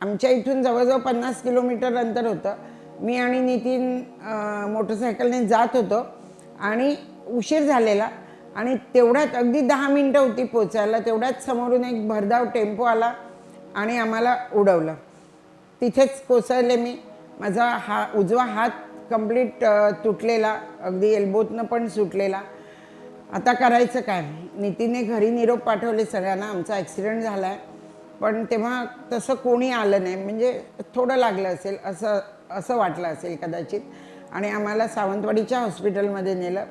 आमच्या इथून जवळजवळ पन्नास किलोमीटर अंतर होतं. मी आणि नितीन मोटरसायकलने जात होतो आणि उशीर झालेला आणि तेवढ्यात अगदी दहा मिनटं होती पोचायला तेवढ्यात समोरून एक भरधाव टेम्पो आला आणि आम्हाला उडवलं. तिथेच कोसळले मी. माझा हा उजवा हात कंप्लीट तुटलेला अगदी एल्बोतनं पण सुटलेला. आता करायचं काय? नितीने घरी निरोप पाठवले सगळ्यांना. आमचा ॲक्सिडेंट झाला आहे पण तेव्हा तसं कोणी आलं नाही. म्हणजे थोडं लागलं असेल असं असं वाटलं असेल कदाचित. आणि आम्हाला सावंतवाडीच्या हॉस्पिटलमध्ये नेलं.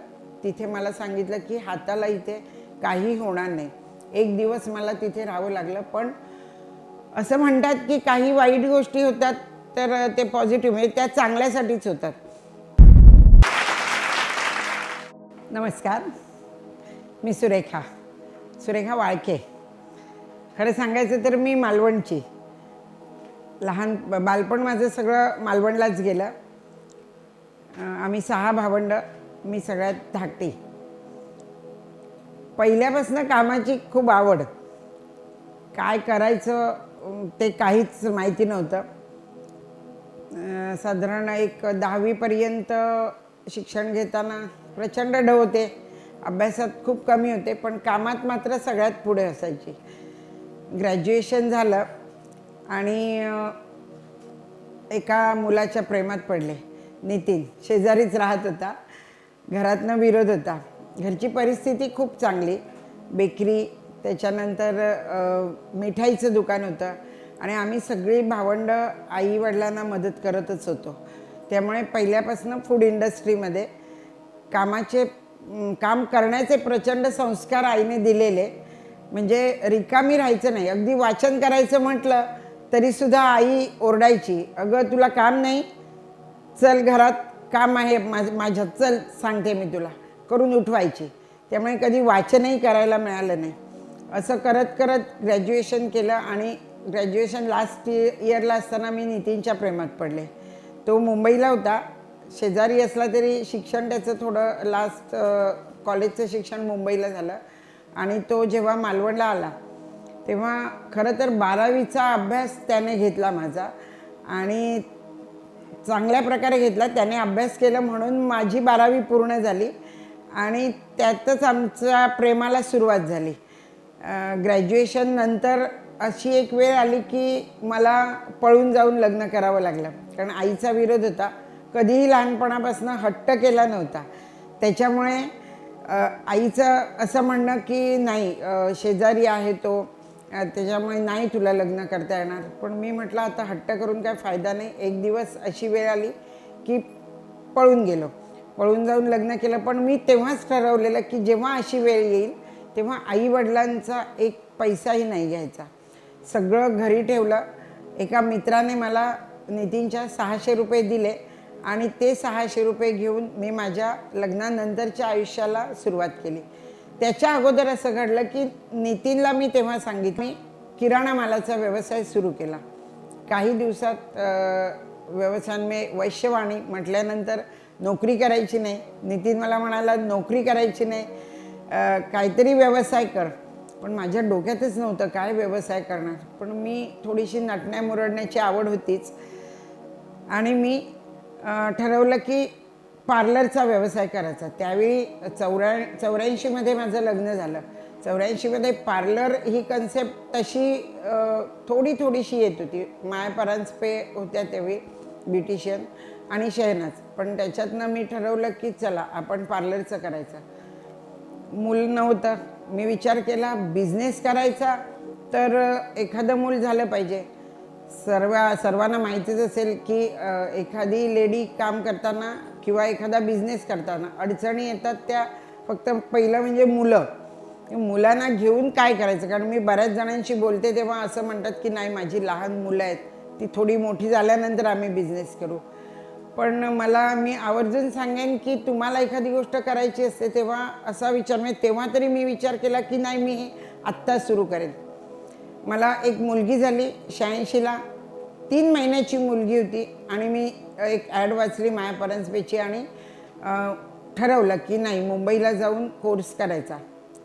तिथे मला सांगितलं की हाताला इथे काही होणार नाही. एक दिवस मला तिथे राहावं लागलं. पण असं म्हणतात की काही वाईट गोष्टी होतात तर ते पॉझिटिव्ह म्हणजे त्या चांगल्यासाठीच होतात. नमस्कार. मी सुरेखा. सुरेखा वाळके. खरं सांगायचं तर मी मालवणची. लहान बालपण माझं सगळं मालवणलाच गेलं. आम्ही सहा भावंड मी सगळ्यात धाकटी. पहिल्यापासून कामाची खूप आवड. काय करायचं ते काहीच माहिती नव्हतं. साधारण एक दहावीपर्यंत शिक्षण घेताना प्रचंड ढ होते. अभ्यासात खूप कमी होते पण कामात मात्र सगळ्यात पुढे असायची. ग्रॅज्युएशन झालं आणि एका मुलाच्या प्रेमात पडले. नितीन शेजारीच राहत होता. घरातनं विरोध होता. घरची परिस्थिती खूप चांगली. बेकरी त्याच्यानंतर मिठाईचं दुकान होतं. आणि आम्ही सगळी भावंडं आईवडिलांना मदत करतच होतो. त्यामुळे पहिल्यापासून फूड इंडस्ट्रीमध्ये कामाचे काम करण्याचे प्रचंड संस्कार आईने दिलेले. म्हणजे रिकामी राहायचं नाही. अगदी वाचन करायचं म्हटलं तरीसुद्धा आई ओरडायची अगं तुला काम नाही? चल घरात काम आहे माझ माझ्यात चल सांगते मी तुला. करून उठवायची. त्यामुळे कधी वाचनही करायला मिळालं नाही. असं करत करत ग्रॅज्युएशन केलं आणि ग्रॅज्युएशन लास्ट इयरला असताना मी नितीनच्या प्रेमात पडले. तो मुंबईला होता. शेजारी असला तरी शिक्षण त्याचं थोडं लास्ट कॉलेजचं शिक्षण मुंबईला झालं. आणि तो जेव्हा मालवणला आला तेव्हा खरं तर बारावीचा अभ्यास त्याने घेतला माझा आणि चांगल्या प्रकारे घेतला. त्याने अभ्यास केला म्हणून माझी बारावी पूर्ण झाली आणि त्यातच आमच्या प्रेमाला सुरुवात झाली. ग्रॅज्युएशन नंतर अशी एक वेळ आली की मला पळून जाऊन लग्न करावं लागलं. कारण आईचा विरोध होता. कधीही लहानपणापासून हट्ट केला नव्हता. त्याच्यामुळे आईचं असं म्हणणं की नाही शेजारी आहे तो त्याच्यामुळे नाही तुला लग्न करता येणार. पण मी म्हटलं आता हट्ट करून काय फायदा नाही. एक दिवस अशी वेळ आली की पळून गेलो. पळून जाऊन लग्न केलं. पण मी तेव्हाच ठरवलेलं की जेव्हा अशी वेळ येईल तेव्हा आई वडिलांचा एक पैसाही नाही घ्यायचा. सगळं घरी ठेवलं. एका मित्राने मला नितीनच्या सहाशे रुपये दिले. आणि ते सहाशे रुपये घेऊन मी माझ्या लग्नानंतरच्या आयुष्याला सुरुवात केली. त्याच्या अगोदर असं घडलं की नितीनला मी तेव्हा सांगितलं मी किराणा मालाचा व्यवसाय सुरू केला. काही दिवसात अ, मी वैश्यवाणी म्हटल्यानंतर नोकरी करायची नाही. नितीन मला म्हणाला नोकरी करायची नाही. काहीतरी व्यवसाय कर. पण माझ्या डोक्यातच नव्हतं काय व्यवसाय करणार. पण मी थोडीशी नटण्या मुरडण्याची आवड होतीच. आणि मी ठरवलं की पार्लरचा व्यवसाय करायचा. त्यावेळी चौऱ्या चौऱ्याऐंशीमध्ये माझं लग्न झालं. चौऱ्याऐंशीमध्ये पार्लर ही कन्सेप्ट तशी थोडी थोडीशी येत होती. माया परांजपे होत्या त्यावेळी ब्युटिशियन आणि शहनाज. पण त्याच्यातनं मी ठरवलं की चला आपण पार्लरचं करायचं. मूल नव्हतं. मी विचार केला बिझनेस करायचा तर एखादं मूल झालं पाहिजे. सर्व सर्वांना माहितीच असेल की एखादी लेडी काम करताना किंवा एखादा बिझनेस करताना अडचणी येतात त्या फक्त पहिलं म्हणजे मुलं. मुलांना घेऊन काय करायचं? कारण मी बऱ्याच जणांशी बोलते तेव्हा असं म्हणतात की नाही माझी लहान मुलं आहेत. ती थोडी मोठी झाल्यानंतर आम्ही बिझनेस करू. पण मला मी आवर्जून सांगेन की तुम्हाला एखादी गोष्ट करायची असते तेव्हा असा विचार म्हणजे तेव्हा तरी मी विचार केला की नाही मी आत्ता सुरू करेन. मला एक मुलगी झाली शहाऐंशीला. तीन महिन्याची मुलगी होती आणि मी एक ॲड वाचली माया परांजपेची आणि ठरवलं की नाही मुंबईला जाऊन कोर्स करायचा.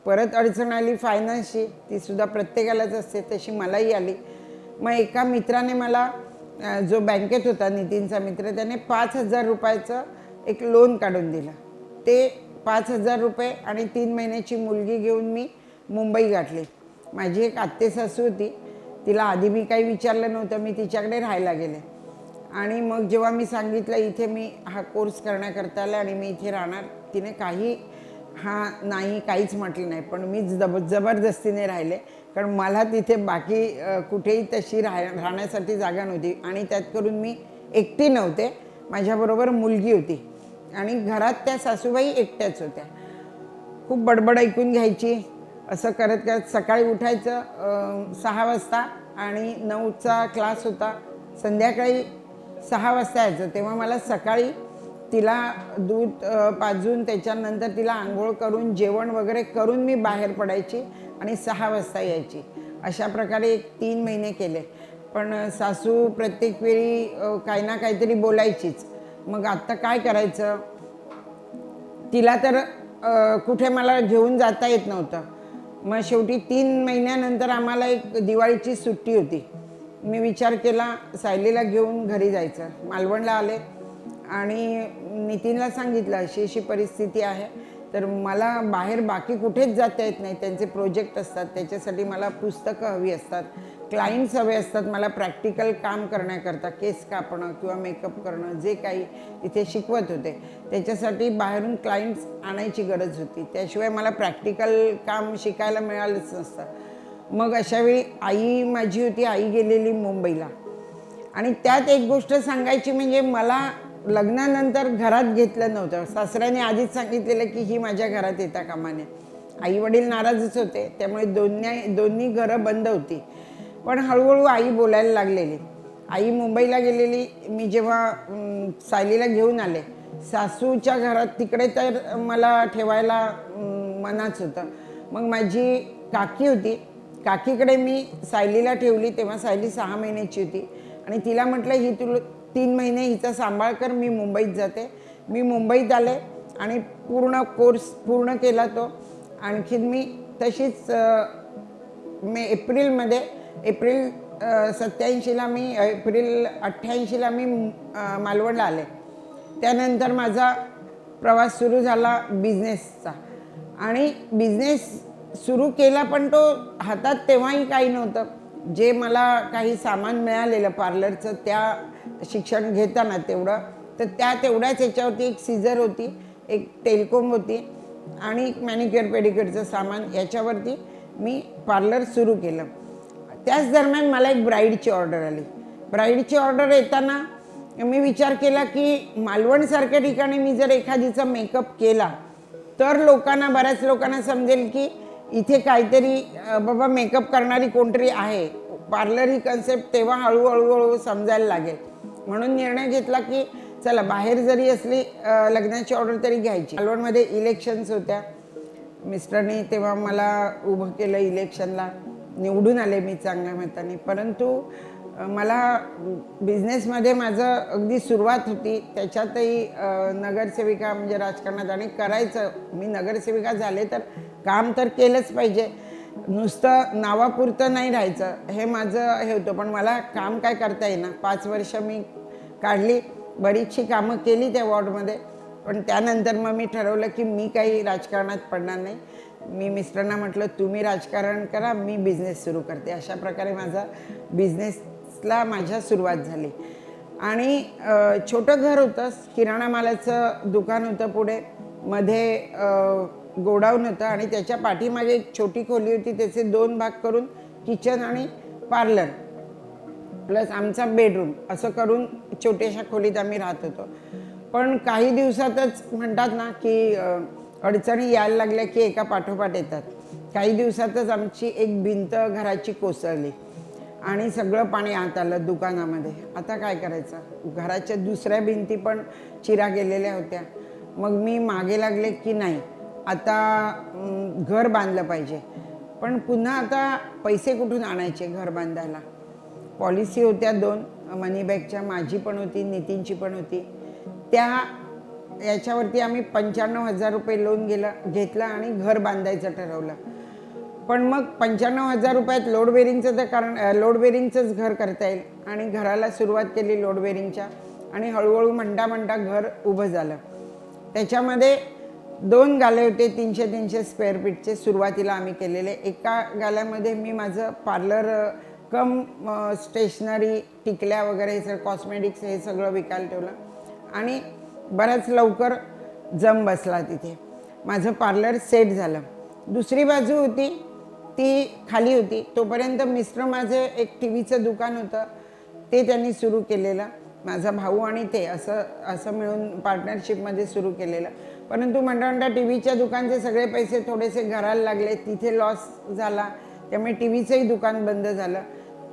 परत अडचण आली फायनान्सची तीसुद्धा प्रत्येकालाच असते तशी मलाही आली. मग एका मित्राने मला जो बँकेत होता नितीनचा मित्र त्याने पाच हजार रुपयाचं एक लोन काढून दिलं. ते पाच हजार रुपये आणि तीन महिन्याची मुलगी घेऊन मी मुंबई गाठली. माझी एक आत्ते सासू होती तिला आधी मी काही विचारलं नव्हतं मी तिच्याकडे राहायला गेले. आणि मग जेव्हा मी सांगितलं इथे मी हा कोर्स करण्याकरता आला आणि मी इथे राहणार तिने काही हा नाही काहीच म्हटलं नाही पण मी जब जबरदस्तीने राहिले कारण मला तिथे बाकी कुठेही तशी राह राहण्यासाठी जागा नव्हती. आणि त्यात करून मी एकटी नव्हते माझ्याबरोबर मुलगी होती. आणि घरात त्या सासूबाई एकट्याच होत्या. खूप बडबड ऐकून घ्यायची असं करत करत सकाळी उठायचं सहा वाजता आणि नऊचा क्लास होता. संध्याकाळी सहा वाजता यायचं. तेव्हा मला सकाळी तिला दूध पाजून त्याच्यानंतर तिला आंघोळ करून जेवण वगैरे करून मी बाहेर पडायची आणि सहा वाजता यायची. अशा प्रकारे एक तीन महिने केले. पण सासू प्रत्येक वेळी काही ना काहीतरी बोलायचीच. मग आत्ता काय करायचं? तिला तर कुठे मला घेऊन जाता येत नव्हतं. मग शेवटी तीन महिन्यानंतर आम्हाला एक दिवाळीची सुट्टी होती. मी विचार केला सायलीला घेऊन घरी जायचं. मालवणला आले आणि नितीनला सांगितलं अशी अशी परिस्थिती आहे तर मला बाहेर बाकी कुठेच जाता येत नाही. त्यांचे प्रोजेक्ट असतात त्याच्यासाठी मला पुस्तकं हवी असतात. क्लायंट्स हवे असतात मला प्रॅक्टिकल काम करण्याकरता केस कापणं किंवा मेकअप करणं जे काही तिथे शिकवत होते त्याच्यासाठी बाहेरून क्लायंट्स आणायची गरज होती. त्याशिवाय मला प्रॅक्टिकल काम शिकायला मिळालंच नसतं. मग अशावेळी आई माझी होती आई गेलेली मुंबईला. आणि त्यात एक गोष्ट सांगायची म्हणजे मला लग्नानंतर घरात घेतलं नव्हतं. सासऱ्याने आधीच सांगितलेलं की ही माझ्या घरात येता कामाने आई वडील नाराजच होते. त्यामुळे दोन्ही दोन्ही घरं बंद होती. पण हळूहळू आई बोलायला लागलेली. आई मुंबईला गेलेली. मी जेव्हा सायलीला घेऊन आले. सासूच्या घरात तिकडे तर मला ठेवायला मनाच होतं. मग माझी काकी होती. काकीकडे मी सायलीला ठेवली. तेव्हा सायली सहा महिन्याची होती. आणि तिला म्हटलं ही तुला तीन महिने हिचा सांभाळ कर. मी मुंबईत जाते. मी मुंबईत आले आणि पूर्ण कोर्स पूर्ण केला तो. आणखीन मी तशीच मे एप्रिलमध्ये एप्रिल सत्याऐंशीला मी एप्रिल अठ्ठ्याऐंशीला मी मालवणला आले. त्यानंतर माझा प्रवास सुरू झाला बिझनेसचा. आणि बिझनेस सुरू केला पण तो हातात तेव्हाही काही नव्हतं. जे मला काही सामान मिळालेलं पार्लरचं त्या शिक्षण घेताना तेवढं तर त्या तेवढ्याच याच्यावरती एक सीझर होती एक टेलकोम होती आणि एक मॅनिक्युअर पेडिक्युअरचं सामान याच्यावरती मी पार्लर सुरू केलं. त्याच दरम्यान मला एक ब्राईडची ऑर्डर आली. ब्राईडची ऑर्डर येताना मी विचार केला की मालवणसारख्या ठिकाणी मी जर एखादीचा मेकअप केला तर लोकांना बऱ्याच लोकांना समजेल की इथे काहीतरी बाबा मेकअप करणारी कोणतरी आहे. पार्लर ही कन्सेप्ट तेव्हा हळूहळूहळू समजायला लागेल. म्हणून निर्णय घेतला की चला बाहेर जरी असली लग्नाची ऑर्डर तरी घ्यायची. मालवणमध्ये इलेक्शन्स होत्या. मिस्टरनी तेव्हा मला उभं केलं इलेक्शनला निवडून आले मी चांगल्या मताने. परंतु मला बिझनेसमध्ये माझं अगदी सुरुवात होती. त्याच्यातही नगरसेविका म्हणजे राजकारणात आणि करायचं. मी नगरसेविका झाले तर काम तर केलंच पाहिजे. नुसतं नावापुरतं नाही राहायचं. हे माझं हे होतं. पण मला काम काय करता येईना. पाच वर्ष मी काढली. बरीचशी कामं केली त्या वॉर्डमध्ये. पण त्यानंतर मग मी ठरवलं की मी काही राजकारणात पडणार नाही. मी मिस्टरांना म्हटलं तुम्ही राजकारण करा मी बिझनेस सुरू करते. अशा प्रकारे माझा बिझनेसला माझ्या सुरुवात झाली. आणि छोटं घर होतं किराणा मालाचं दुकान होतं पुढे. मध्ये गोडाऊन होतं आणि त्याच्या पाठीमागे एक छोटी खोली होती त्याचे दोन भाग करून किचन आणि पार्लर प्लस आमचा बेडरूम असं करून छोट्याशा खोलीत आम्ही राहत होतो. पण काही दिवसातच म्हणतात ना की अडचणी यायला लागल्या की एका पाठोपाठ येतात. काही दिवसातच आमची एक भिंत घराची कोसळली आणि सगळं पाणी आत आलं दुकानामध्ये. आता काय करायचं? घराच्या दुसऱ्या भिंती पण चिरा गेलेल्या होत्या. मग मी मागे लागले की नाही? आता घर बांधलं पाहिजे. पण पुन्हा आता पैसे कुठून आणायचे घर बांधायला? पॉलिसी होत्या दोन. मनी बॅगच्या माझी पण होती नितीनची पण होती. त्या याच्यावरती आम्ही पंच्याण्णव हजार रुपये लोन गेलं घेतलं आणि घर बांधायचं ठरवलं. पण मग पंच्याण्णव हजार रुपयात लोड बेरिंगचं तर कारण लोड बेरिंगचंच घर करता येईल. आणि घराला सुरुवात केली लोड बेरिंगच्या आणि हळूहळू म्हणता म्हणता घर उभं झालं. त्याच्यामध्ये दोन गाले होते तीनशे तीनशे स्क्वेअर फीटचे सुरुवातीला आम्ही केलेले. एका गाल्यामध्ये मी माझं पार्लर कम स्टेशनरी टिकल्या वगैरे हे सगळं कॉस्मेटिक्स हे सगळं विकायला ठेवलं. आणि बराच लवकर जम बसला तिथे. माझं पार्लर सेट झालं. दुसरी बाजू होती ती खाली होती. तोपर्यंत मिस्टर माझे एक टी व्हीचं दुकान होतं. ते त्यांनी सुरू केलेलं. माझा भाऊ आणि ते असं असं मिळून पार्टनरशिपमध्ये सुरू केलेलं. परंतु म्हणता म्हणता टी व्हीच्या दुकानचे सगळे पैसे थोडेसे घराला लागले. तिथे लॉस झाला. त्यामुळे टी व्हीचंही दुकान बंद झालं.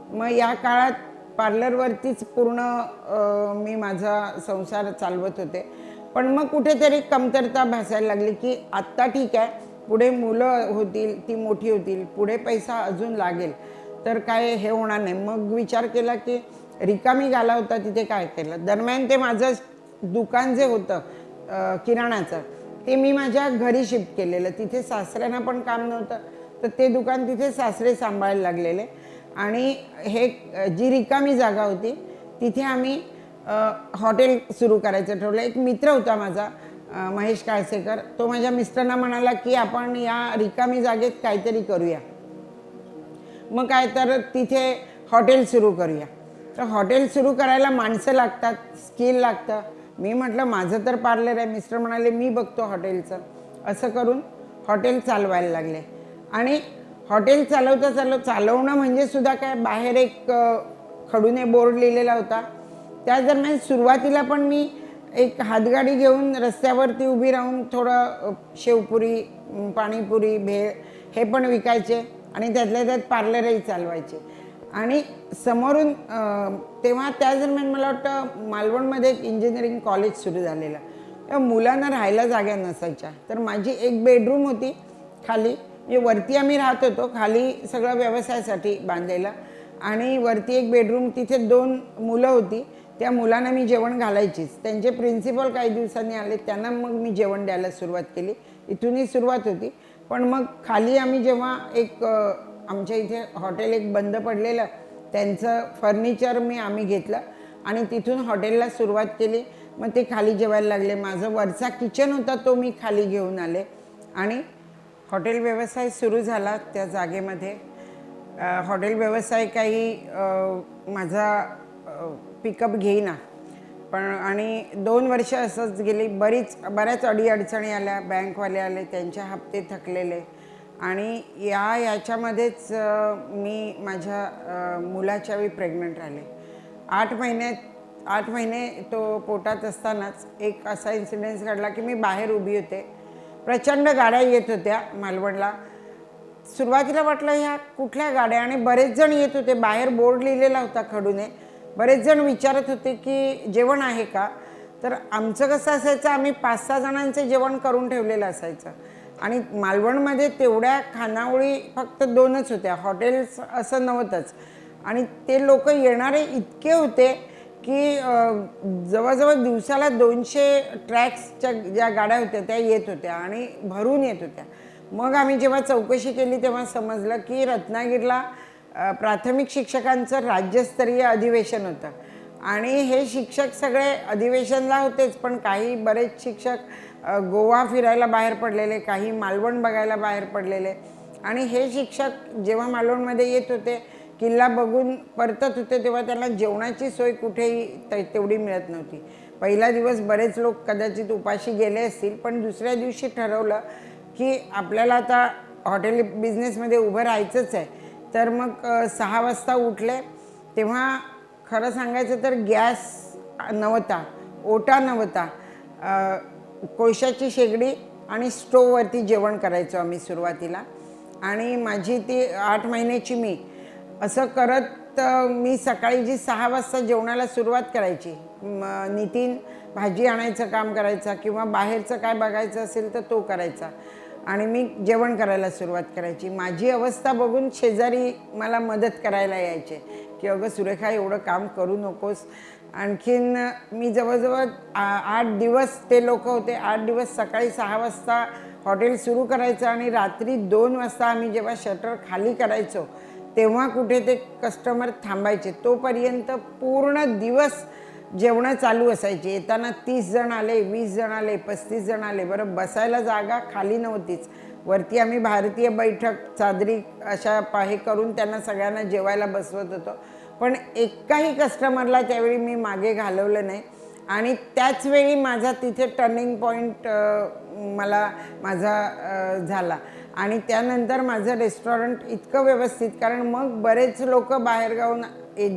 मग या काळात पार्लरवरतीच पूर्ण मी माझा संसार चालवत होते. पण मग कुठेतरी कमतरता भासायला लागली की आत्ता ठीक आहे पुढे मुलं होतील ती मोठी होतील पुढे पैसा अजून लागेल तर काय हे होणार नाही. मग विचार केला की रिकामी गाला होता तिथे काय केलं? दरम्यान ते माझं दुकान जे होतं किराणाचं ते मी माझ्या घरी शिफ्ट केलेलं. तिथे सासऱ्यांना पण काम नव्हतं तर ते दुकान तिथे सासरे सांभाळायला लागलेले. आणि हे जी रिकामी जागा होती तिथे आम्ही हॉटेल सुरू करायचं ठरवलं. एक मित्र होता माझा महेश काळसेकर. तो माझ्या मिस्टरना म्हणाला की आपण या रिकामी जागेत काहीतरी करूया. मग काय तर तिथे हॉटेल सुरू करूया. तर हॉटेल सुरू करायला माणसं लागतात स्किल लागतं. मी म्हटलं माझं तर पार्लर आहे. मिस्टर म्हणाले मी बघतो हॉटेलचं. असं करून हॉटेल चालवायला लागले. आणि हॉटेल चालवता चालव चालवणं म्हणजे सुद्धा काय बाहेर एक खडूने बोर्ड लिहिलेला होता. त्या दरम्यान सुरुवातीला पण मी एक हातगाडी घेऊन रस्त्यावरती उभी राहून थोडं शेवपुरी पाणीपुरी भेळ हे पण विकायचे आणि त्यातल्या त्यात पार्लरही चालवायचे. आणि समोरून तेव्हा त्या दरम्यान मला वाटतं मालवणमध्ये एक इंजिनिअरिंग कॉलेज सुरू झालेलं. तेव्हा मुलांना राहायला जागा नसायच्या. तर माझी एक बेडरूम होती खाली. म्हणजे वरती आम्ही राहत होतो खाली सगळं व्यवसायासाठी बांधलेलं. आणि वरती एक बेडरूम तिथे दोन मुलं होती. त्या मुलांना मी जेवण घालायचीच. त्यांचे प्रिन्सिपल काही दिवसांनी आले त्यांना मग मी जेवण द्यायला सुरुवात केली. इथूनही सुरुवात होती. पण मग खाली आम्ही जेव्हा एक आमच्या इथे हॉटेल एक बंद पडलेलं त्यांचं फर्निचर मी आम्ही घेतलं आणि तिथून हॉटेलला सुरुवात केली. मग ते खाली जेवायला लागले. माझं वरचा किचन होता तो मी खाली घेऊन आले. आणि हॉटेल व्यवसाय सुरू झाला त्या जागेमध्ये. हॉटेल व्यवसाय काही माझा पिकअप घेईना. पण आणि दोन वर्ष असंच गेली बरीच बऱ्याच अडीअडचणी आल्या बँकवाले आले त्यांचे हप्ते थकलेले. आणि या याच्यामध्येच मी माझ्या मुलाच्या वेळी प्रेग्नंट राहिले. आठ महिन्यात आठ महिने तो पोटात असतानाच एक असा इन्सिडेन्स घडला की मी बाहेर उभी होते. प्रचंड गाड्या येत होत्या मालवणला. सुरुवातीला वाटलं ह्या कुठल्या गाड्या आणि बरेच जण येत होते. बाहेर बोर्ड लिहिलेला होता खडूने. बरेच जण विचारत होते की जेवण आहे का? तर आमचं कसं असायचं? आम्ही पाच सहा जणांचं जेवण करून ठेवलेलं असायचं. आणि मालवणमध्ये तेवढ्या खानावळी फक्त दोनच होत्या. हॉटेल्स असं नव्हतंच. आणि ते लोक येणारे इतके होते की जवळजवळ दिवसाला दोनशे ट्रॅक्सच्या ज्या गाड्या होत्या त्या येत होत्या आणि भरून येत होत्या. मग आम्ही जेव्हा चौकशी केली तेव्हा समजलं की रत्नागिरीला प्राथमिक शिक्षकांचं राज्यस्तरीय अधिवेशन होतं. आणि हे शिक्षक सगळे अधिवेशनला होतेच पण काही बरेच शिक्षक गोवा फिरायला बाहेर पडलेले काही मालवण बघायला बाहेर पडलेले. आणि हे शिक्षक जेव्हा मालवणमध्ये येत होते किल्ला बघून परतत होते तेव्हा त्यांना जेवणाची सोय कुठेही ते- तेवढी मिळत नव्हती. पहिला दिवस बरेच लोक कदाचित उपाशी गेले असतील पण दुसऱ्या दिवशी ठरवलं की आपल्याला आता हॉटेल बिझनेसमध्ये उभं राहायचंच आहे. तर मग सहा वाजता उठले. तेव्हा खरं सांगायचं तर गॅस नव्हता ओटा नव्हता. कोळशाची शेगडी आणि स्टोववरती जेवण करायचो आम्ही सुरुवातीला. आणि माझी ती आठ महिन्याची मी. असं करत मी सकाळी जी सहा वाजता जेवणाला सुरुवात करायची नितीन भाजी आणायचं काम करायचा किंवा बाहेरचं काय बघायचं असेल तर तो करायचा. आणि मी जेवण करायला सुरुवात करायची. माझी अवस्था बघून शेजारी मला मदत करायला यायचे की अगं सुरेखा एवढं काम करू नकोस. आणखीन मी जवळजवळ आ- आठ दिवस ते लोक होते आठ दिवस सकाळी सहा वाजता हॉटेल सुरू करायचं आणि रात्री दोन वाजता आम्ही जेव्हा शटर खाली करायचो तेव्हा कुठे ते कस्टमर थांबायचे. तोपर्यंत पूर्ण दिवस जेवणं चालू असायची. येताना तीस जण आले वीस जण आले पस्तीस जण आले. बरं बसायला जागा खाली नव्हतीच. वरती आम्ही भारतीय बैठक चादरी अशा पाहे करून त्यांना सगळ्यांना जेवायला बसवत होतो. पण एकाही कस्टमरला त्यावेळी मी मागे घालवलं नाही. आणि त्याच वेळी माझा तिथे टर्निंग पॉईंट मला माझा झाला. आणि त्यानंतर माझं रेस्टॉरंट इतकं व्यवस्थित कारण मग बरेच लोक बाहेरगावून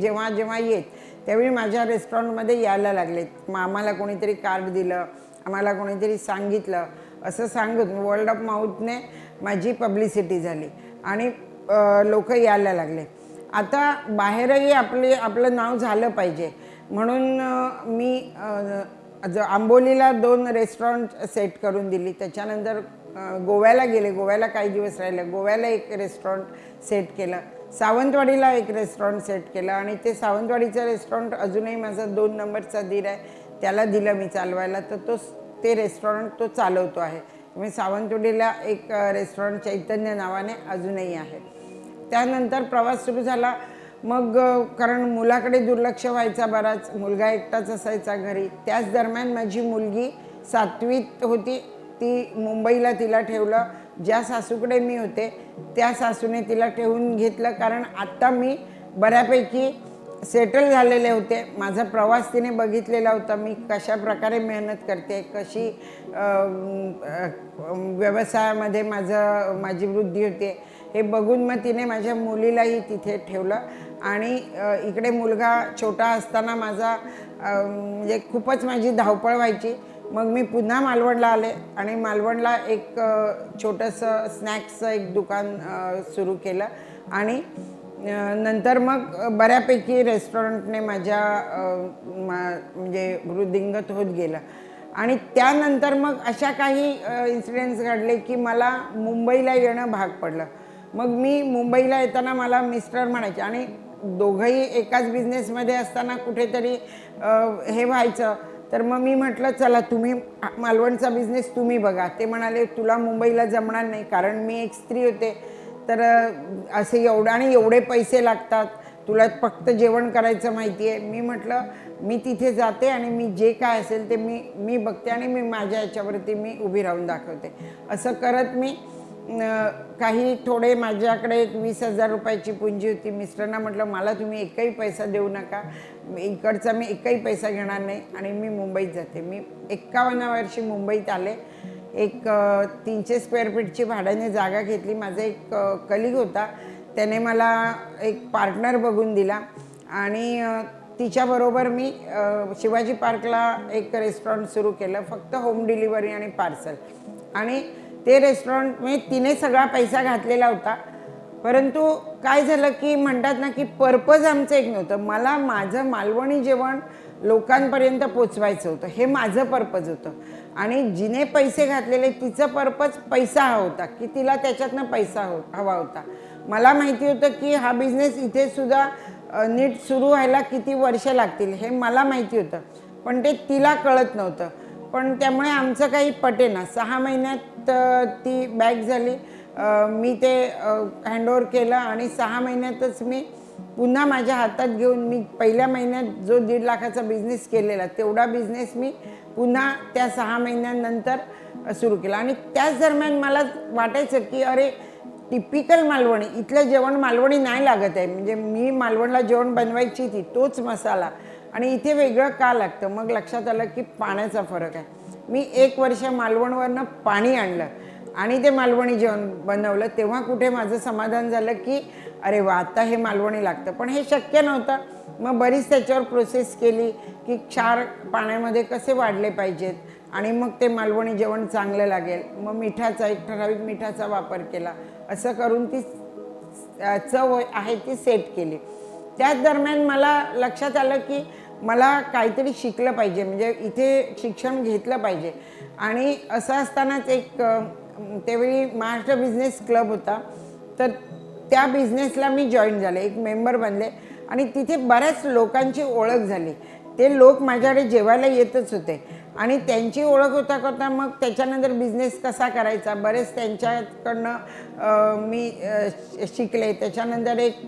जेव्हा जेव्हा येत त्यावेळी माझ्या रेस्टॉरंटमध्ये यायला लागले मग आम्हाला कोणीतरी कार्ड दिलं आम्हाला कोणीतरी सांगितलं असं सांगून वर्ल्ड ऑफ माऊथने माझी पब्लिसिटी झाली आणि लोक यायला लागले. आता बाहेरही आपले आपलं नाव झालं पाहिजे. म्हणून मी ज- आंबोलीला दोन रेस्टॉरंट सेट करून दिली. त्याच्यानंतर गोव्याला गेले. गोव्याला काही दिवस राहिले. गोव्याला एक रेस्टॉरंट सेट केलं. सावंतवाडीला एक रेस्टॉरंट सेट केलं आणि ते सावंतवाडीचं रेस्टॉरंट अजूनही माझा दोन नंबरचा दीर आहे. त्याला दिलं मी चालवायला. तर तो ते रेस्टॉरंट तो चालवतो आहे. मी सावंतवाडीला एक रेस्टॉरंट चैतन्य नावाने अजूनही आहे. त्यानंतर प्रवास सुरू झाला. मग कारण मुलाकडे दुर्लक्ष व्हायचा बराच. मुलगा एकटाच असायचा घरी. त्याच दरम्यान माझी मुलगी सातवीत होती. ती मुंबईला तिला ठेवलं. ज्या सासूकडे मी होते त्या सासूने तिला ठेवून घेतलं. कारण आत्ता मी बऱ्यापैकी सेटल झालेले होते. माझा प्रवास तिने बघितलेला होता. मी कशा प्रकारे मेहनत करते कशी व्यवसायामध्ये माझं माझी वृद्धी होते हे बघून मग तिने माझ्या मुलीलाही तिथे ठेवलं. आणि इकडे मुलगा छोटा असताना माझा म्हणजे खूपच माझी धावपळ व्हायची. मग मी पुन्हा मालवणला आले आणि मालवणला एक छोटंसं स्नॅक्सचं एक दुकान सुरू केलं. आणि नंतर मग बऱ्यापैकी रेस्टॉरंटने माझ्या मा- म्हणजे वृद्धिंगत होत गेलं. आणि त्यानंतर मग अशा काही इन्सिडेंट्स घडले की मला मुंबईला येणं भाग पडलं. मग मी मुंबईला येताना मला मिस्टर म्हणायचे आणि दोघंही एकाच बिझनेसमध्ये असताना कुठेतरी हे व्हायचं. तर मग मी म्हटलं चला तुम्ही मालवणचा बिझनेस तुम्ही बघा. ते म्हणाले तुला मुंबईला जमणार नाही कारण मी एक स्त्री होते. तर असे एवढं आणि एवढे पैसे लागतात. तुला फक्त जेवण करायचं माहिती आहे मी म्हटलं मी तिथे जाते आणि मी जे काय असेल ते मी मी बघते आणि मी माझ्या याच्यावरती मी उभी राहून दाखवते. असं करत मी काही थोडे माझ्याकडे एक वीस हजार रुपयाची पुंजी होती. मिस्टरांना म्हटलं मला तुम्ही एकही पैसा देऊ नका. इकडचा मी एकही पैसा घेणार नाही आणि मी मुंबईत जाते. मी एक्कावन्न वर्षी मुंबईत आले. एक तीनशे स्क्वेअर फीटची भाड्याने जागा घेतली. माझा एक कलिग होता. त्याने मला एक पार्टनर बघून दिला. आणि तिच्याबरोबर मी शिवाजी पार्कला एक रेस्टॉरंट सुरू केलं. फक्त होम डिलिव्हरी आणि पार्सल आणि ते रेस्टॉरंट म्हणजे तिने सगळा पैसा घातलेला होता. परंतु काय झालं की म्हणतात ना की पर्पज आमचं एक नव्हतं. मला माझं मालवणी जेवण लोकांपर्यंत पोचवायचं होतं. हे माझं पर्पज होतं. आणि जिने पैसे घातलेले तिचं पर्पज पैसा हा होता की तिला त्याच्यातनं पैसा हो हवा होता. मला माहिती होतं की हा बिझनेस इथे सुद्धा नीट सुरू व्हायला किती वर्ष लागतील हे मला माहिती होतं. पण ते तिला कळत नव्हतं. पण त्यामुळे आमचं काही पटेना सहा महिन्यात ती बॅग झाली. मी ते हँडओव्हर केलं आणि सहा महिन्यातच मी पुन्हा माझ्या हातात घेऊन मी पहिल्या महिन्यात जो दीड लाखाचा बिझनेस केलेला तेवढा बिझनेस मी पुन्हा त्या सहा महिन्यानंतर सुरू केला. आणि त्याच दरम्यान मला वाटायचं की अरे टिपिकल मालवणी इथलं जेवण मालवणी नाही लागत आहे. म्हणजे मी मालवणला जेवण बनवायची ती तोच मसाला. आणि इथे वेगळं का लागतं? मग लक्षात आलं की पाण्याचा फरक आहे. मी एक वर्ष मालवणवरनं पाणी आणलं आणि ते मालवणी जेवण बनवलं. तेव्हा कुठे माझं समाधान झालं की अरे वा आता हे मालवणी लागतं. पण हे शक्य नव्हतं. मग बरीच त्याच्यावर प्रोसेस केली की क्षार पाण्यामध्ये कसे वाढले पाहिजेत आणि मग ते मालवणी जेवण चांगलं लागेल. मग मिठाचा एक ठराविक मिठाचा वापर केला. असं करून ती चव आहे ती सेट केली. त्याच दरम्यान मला लक्षात आलं की मला काहीतरी शिकलं पाहिजे म्हणजे इथे शिक्षण घेतलं पाहिजे. आणि असं असतानाच एक त्यावेळी महाराष्ट्र बिझनेस क्लब होता. तर त्या बिझनेसला मी जॉईन झाले एक मेंबर बनले. आणि तिथे बऱ्याच लोकांची ओळख झाली. ते लोक माझ्याकडे जेवायला येतच होते. आणि त्यांची ओळख होता करता मग त्याच्यानंतर बिझनेस कसा करायचा? बरेच त्यांच्याकडनं मी श- शिकले. त्याच्यानंतर एक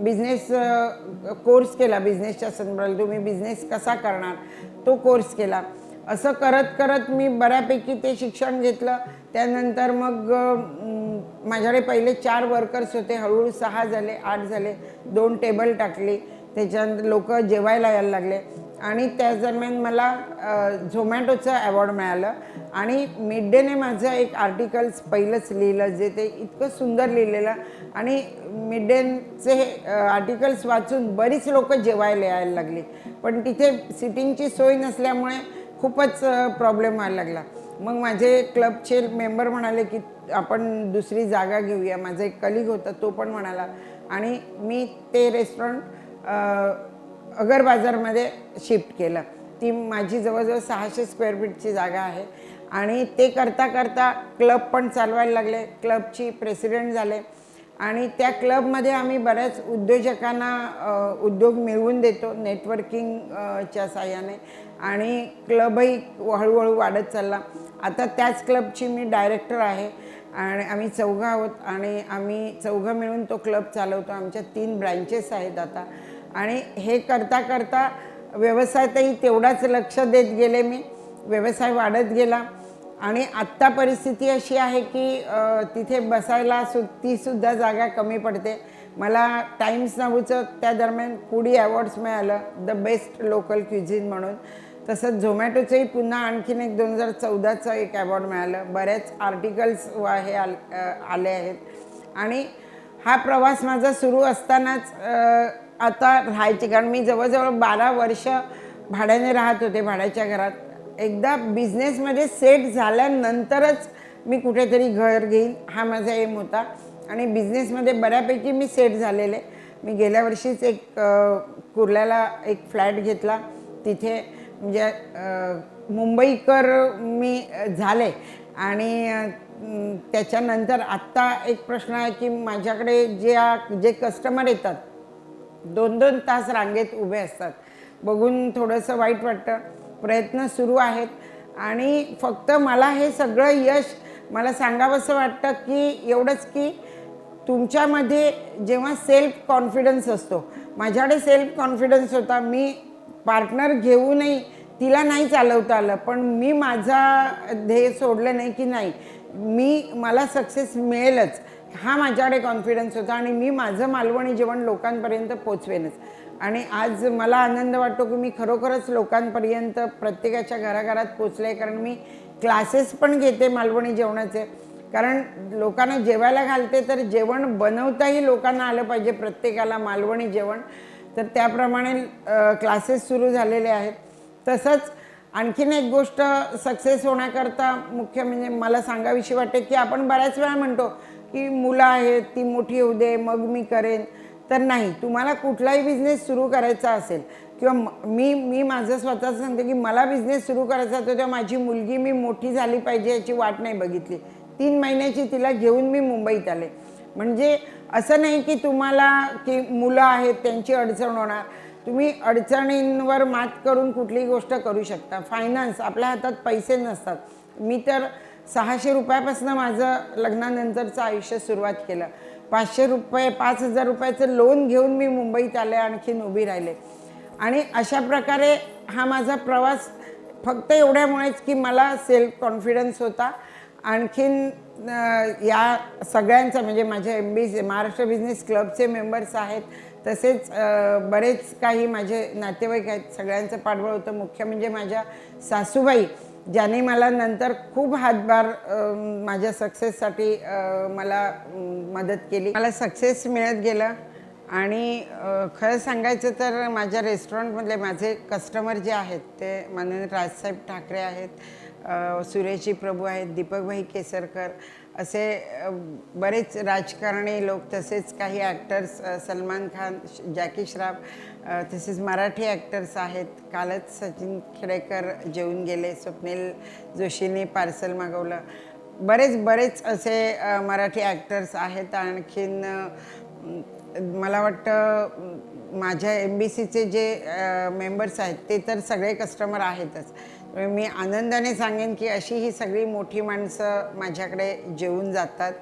बिझनेस कोर्स केला बिझनेसच्या संदर्भात. तुम्ही बिझनेस कसा करणार? तो कोर्स केला. असं करत करत मी बऱ्यापैकी ते शिक्षण घेतलं. त्यानंतर मग माझ्याकडे पहिले चार वर्कर्स होते. हळूहळू सहा झाले आठ झाले. दोन टेबल टाकली. त्याच्यानंतर लोक जेवायला यायला लागले. आणि त्याच दरम्यान मला झोमॅटोचं अवॉर्ड मिळालं. आणि मिड डेने माझं एक आर्टिकल्स पहिलंच लिहिलं जे ते इतकं सुंदर लिहिलेलं. आणि मिड डेचे हे आर्टिकल्स वाचून बरीच लोक जेवायला यायला लागली. पण तिथे सिटिंगची सोय नसल्यामुळे खूपच प्रॉब्लेम व्हायला लागला. मग माझे क्लबचे मेंबर म्हणाले की आपण दुसरी जागा घेऊया. माझा एक कलिग होता तो पण म्हणाला. आणि मी ते रेस्टॉरंट अगर बाजारमध्ये शिफ्ट केलं ती माझी जवळजवळ सहाशे स्क्वेअर फीटची जागा आहे. आणि ते करता करता क्लब पण चालवायला लागले क्लबची प्रेसिडेंट झाले. आणि त्या क्लबमध्ये आम्ही बऱ्याच उद्योजकांना उद्योग मिळवून देतो नेटवर्किंगच्या साह्याने. आणि क्लबही हळूहळू वाढत चालला. आता त्याच क्लबची मी डायरेक्टर आहे. आणि आम्ही चौघं आहोत. आणि आम्ही चौघं मिळून तो क्लब चालवतो. आमच्या तीन ब्रँचेस आहेत आता. आणि हे करता करता व्यवसायातही तेवढाच लक्ष देत गेले मी. व्यवसाय वाढत गेला. आणि आत्ता परिस्थिती अशी आहे की तिथे बसायला सु तीसुद्धा जागा कमी पडते. मला टाईम्स नावूचं त्या दरम्यान पुढी अवॉर्ड्स मिळालं द बेस्ट लोकल क्युझिन म्हणून. तसंच झोमॅटोचंही पुन्हा आणखीन एक दोन हजार चौदाचं एक अवॉर्ड मिळालं. बऱ्याच आर्टिकल्स हे आल आले आहेत. आणि हा प्रवास माझा सुरू असतानाच आता राहायची कारण मी जवळजवळ बारा वर्ष भाड्याने राहत होते भाड्याच्या घरात. एकदा बिझनेसमध्ये सेट झाल्यानंतरच मी कुठेतरी घर घेईन हा माझा एम होता. आणि बिझनेसमध्ये बऱ्यापैकी मी सेट झालेले. मी गेल्या वर्षीच एक कुर्ल्याला एक फ्लॅट घेतला. तिथे म्हणजे मुंबईकर मी झाले. आणि त्याच्यानंतर आत्ता एक प्रश्न आहे की माझ्याकडे ज्या जे कस्टमर येतात दोन दोन तास रांगेत उभे असतात. बघून थोडंसं वाईट वाटतं. प्रयत्न सुरू आहेत. आणि फक्त मला हे सगळं यश मला सांगावंसं वाटतं की एवढंच की तुमच्यामध्ये जेव्हा सेल्फ कॉन्फिडन्स असतो माझ्याकडे सेल्फ कॉन्फिडन्स होता. मी पार्टनर घेऊनही तिला नाही चालवता आलं. पण मी माझा ध्येय सोडलं नाही की नाही. मी मला सक्सेस मिळेलच. हा माझ्याकडे कॉन्फिडन्स होता आणि मी माझं मालवणी जेवण लोकांपर्यंत पोचवेनच. आणि आज मला आनंद वाटतो की मी खरोखरच लोकांपर्यंत प्रत्येकाच्या घराघरात पोचले कारण मी क्लासेस पण घेते मालवणी जेवणाचे. कारण लोकांना जेवायला घालते तर जेवण बनवताही लोकांना आलं पाहिजे प्रत्येकाला मालवणी जेवण. तर त्याप्रमाणे क्लासेस सुरू झालेले आहेत. तसंच आणखीन एक गोष्ट सक्सेस होण्याकरता मुख्य म्हणजे मला सांगाविषयी वाटते की आपण बऱ्याच वेळा म्हणतो की मुलं आहेत ती मोठी होऊ दे मग मी करेन. तर नाही तुम्हाला कुठलाही बिझनेस सुरू करायचा असेल किंवा मी मी माझं स्वतःच सांगते की मला बिझनेस सुरू करायचा होता तेव्हा माझी मुलगी मी मोठी झाली पाहिजे याची वाट नाही बघितली. तीन महिन्याची तिला घेऊन मी मुंबईत आले. म्हणजे असं नाही की तुम्हाला की मुलं आहेत त्यांची अडचण होणार. तुम्ही अडचणींवर मात करून कुठलीही गोष्ट करू शकता. फायनान्स आपल्या हातात पैसे नसतात. मी तर सहाशे रुपयापासून माझं लग्नानंतरचं आयुष्य सुरुवात केलं. पाचशे रुपये पाच हजार रुपयाचं लोन घेऊन मी मुंबईत आले आणखीन उभी राहिले. आणि अशा प्रकारे हा माझा प्रवास फक्त एवढ्यामुळेच की मला सेल्फ कॉन्फिडन्स होता. आणखीन या सगळ्यांचा म्हणजे माझ्या एम बी महाराष्ट्र बिझनेस क्लबचे मेंबर्स आहेत. तसेच बरेच काही माझे नातेवाईक आहेत. सगळ्यांचं पाठबळ होतं. मुख्य म्हणजे माझ्या सासूबाई. ज्याने मला नंतर खूप हातभार माझ्या सक्सेससाठी मला मदत केली. मला सक्सेस मिळत गेलं आणि खरं सांगायचं तर माझ्या रेस्टॉरंटमधले माझे कस्टमर जे आहेत ते माननीय राजसाहेब ठाकरे आहेत अ, सुरेशजी प्रभू आहेत दीपकभाई केसरकर असे बरेच राजकारणी लोक तसेच काही ॲक्टर्स सलमान खान श- जॅकी श्राफ तसेच मराठी ॲक्टर्स आहेत. कालच सचिन खेडेकर जेवून गेले स्वप्नील जोशीने पार्सल मागवलं. बरेच बरेच असे मराठी ॲक्टर्स आहेत. आणखीन मला वाटतं माझ्या एम बी सीचे जे मेंबर्स आहेत ते तर सगळे कस्टमर आहेतच. मी आनंदाने सांगेन की अशी ही सगळी मोठी माणसं माझ्याकडे जेवून जातात.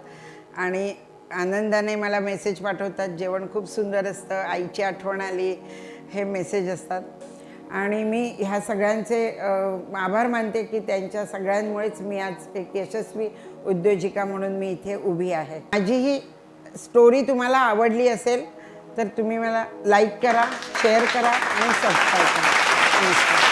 आणि आनंदाने मला मेसेज पाठवतात. जेवण खूप सुंदर असतं. आईची आठवण आली. हे मेसेज असतात. आणि मी ह्या सगळ्यांचे आभार मानते की त्यांच्या सगळ्यांमुळेच मी आज एक यशस्वी उद्योजिका म्हणून मी इथे उभी आहे. माझी ही स्टोरी तुम्हाला आवडली असेल तर तुम्ही मला लाईक करा शेअर करा आणि सबस्क्राईब करा. नमस्कार.